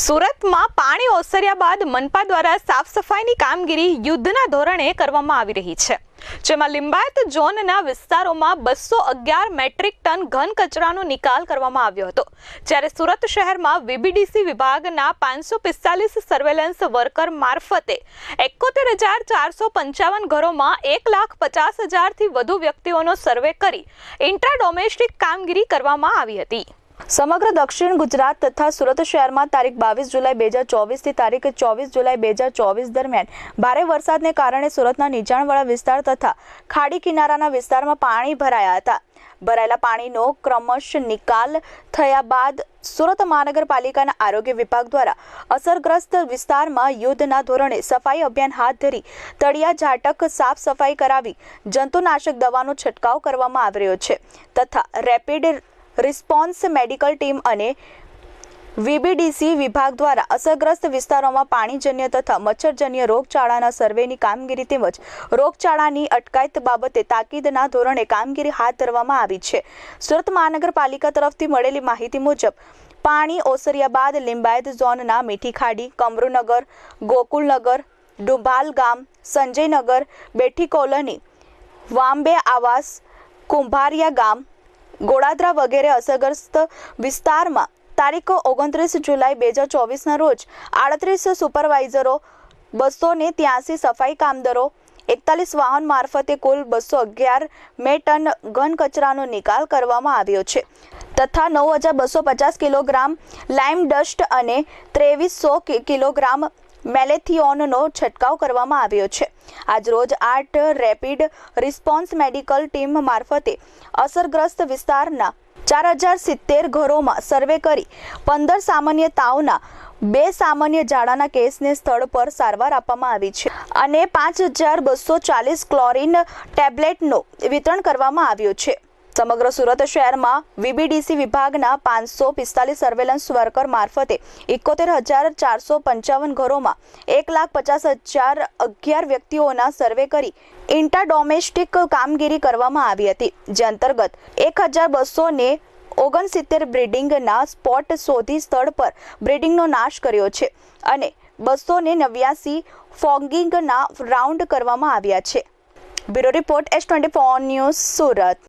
સુરતમાં પાણી ઓસર્યા બાદ મનપા દ્વારા સાફ સફાઈની કામગીરી યુદ્ધના ધોરણે કરવામાં આવી રહી છે. જેમાં લિંબાયત ઝોનના વિસ્તારોમાં બસો અગિયાર મેટ્રિક ટન ઘન કચરાનો નિકાલ કરવામાં આવ્યો હતો. જ્યારે સુરત શહેરમાં વીબીડીસી વિભાગના પાંચસો પિસ્તાલીસ સર્વેલન્સ વર્કર મારફતે એકોતેર હજાર ચારસો પંચાવન ઘરોમાં એક લાખ પચાસ હજારથી વધુ વ્યક્તિઓનો સર્વે કરી ઇન્ટ્રા ડોમેસ્ટિક કામગીરી કરવામાં આવી હતી. સમગ્ર દક્ષિણ ગુજરાત તથા સુરત શહેરમાં તારીખ બાવીસ જુલાઈ બે હજાર ચોવીસથી તારીખ ચોવીસ જુલાઈ બે હજાર ચોવીસ દરમિયાન ભારે વરસાદને કારણે સુરતના નીચાણવાળા વિસ્તાર તથા ખાડી કિનારાના વિસ્તારમાં પાણી ભરાયા હતા. ભરાયેલા પાણીનો ક્રમશ નિકાલ થયા બાદ સુરત મહાનગરપાલિકાના આરોગ્ય વિભાગ દ્વારા અસરગ્રસ્ત વિસ્તારમાં યુદ્ધના ધોરણે સફાઈ અભિયાન હાથ ધરી તળિયા ઝાટક સાફ સફાઈ કરાવી જંતુનાશક દવાનો છંટકાવ કરવામાં આવી રહ્યો છે તથા રેપિડ રિસ્પોન્સ મેડિકલ ટીમ અને વીબીડીસી વિભાગ દ્વારા અસરગ્રસ્ત વિસ્તારોમાં પાણીજન્ય તથા મચ્છરજન્ય રોગચાળાના સર્વેની કામગીરી તેમજ રોગચાળાની અટકાયત બાબતે તાકીદના ધોરણે કામગીરી હાથ ધરવામાં આવી છે. સુરત મહાનગરપાલિકા તરફથી મળેલી માહિતી મુજબ, પાણી ઓસરિયા બાદ લિંબાયત ઝોનના મીઠી ખાડી કમરુનગર, ગોકુલનગર, ડુંભાલ ગામ, સંજયનગર, બેઠી કોલોની, વાંબે આવાસ, કુંભારિયા ગામ ગોળાદરા વગેરે અસરગ્રસ્ત વિસ્તારમાં તારીખ ઓગણત્રીસ જુલાઈ બે હજાર ચોવીસના રોજ આડત્રીસ સુપરવાઇઝરો, બસો ને ત્યાસી સફાઈ કામદારો, એકતાલીસ વાહન મારફતે કુલ બસો અગિયાર મે ટન ઘન કચરાનો નિકાલ કરવામાં આવ્યો છે તથા નવ હજાર બસો પચાસ કિલોગ્રામ લાઇમ ડસ્ટ અને ત્રેવીસો કિલોગ્રામ મેલેથિયોનનો છંટકાવ કરવામાં આવ્યો છે. આજરોજ આઠ રેપિડ રિસ્પોન્સ મેડિકલ ટીમ મારફતે અસરગ્રસ્ત વિસ્તારના ચાર હજાર સિત્તેર ઘરોમાં સર્વે કરી પંદર સામાન્ય તાવના બે સામાન્ય ઝાડાના કેસને સ્થળ પર સારવાર આપવામાં આવી છે અને પાંચ હજાર બસો ચાલીસ ક્લોરિન ટેબ્લેટનો વિતરણ કરવામાં આવ્યો છે. સમગ્ર સુરત શહેરમાં વીબીડીસી વિભાગના પાંચસો પિસ્તાલીસ સર્વેલન્સ વર્કર મારફતે એકોતેર હજાર ચારસો પંચાવન ઘરોમાં એક લાખ પચાસ હજાર અગિયાર વ્યક્તિઓના સર્વે કરી ઇન્ટા ડોમેસ્ટિક કામગીરી કરવામાં આવી હતી. જે અંતર્ગત એક હજાર બસો ને ઓગણસિત્તેર બ્રિડિંગના સ્પોટ શોધી સ્થળ પર બ્રિડિંગનો નાશ કર્યો છે અને બસો ને નવ્યાસી ફોગિંગના રાઉન્ડ કરવામાં આવ્યા છે. Bureau report S twenty four news Surat.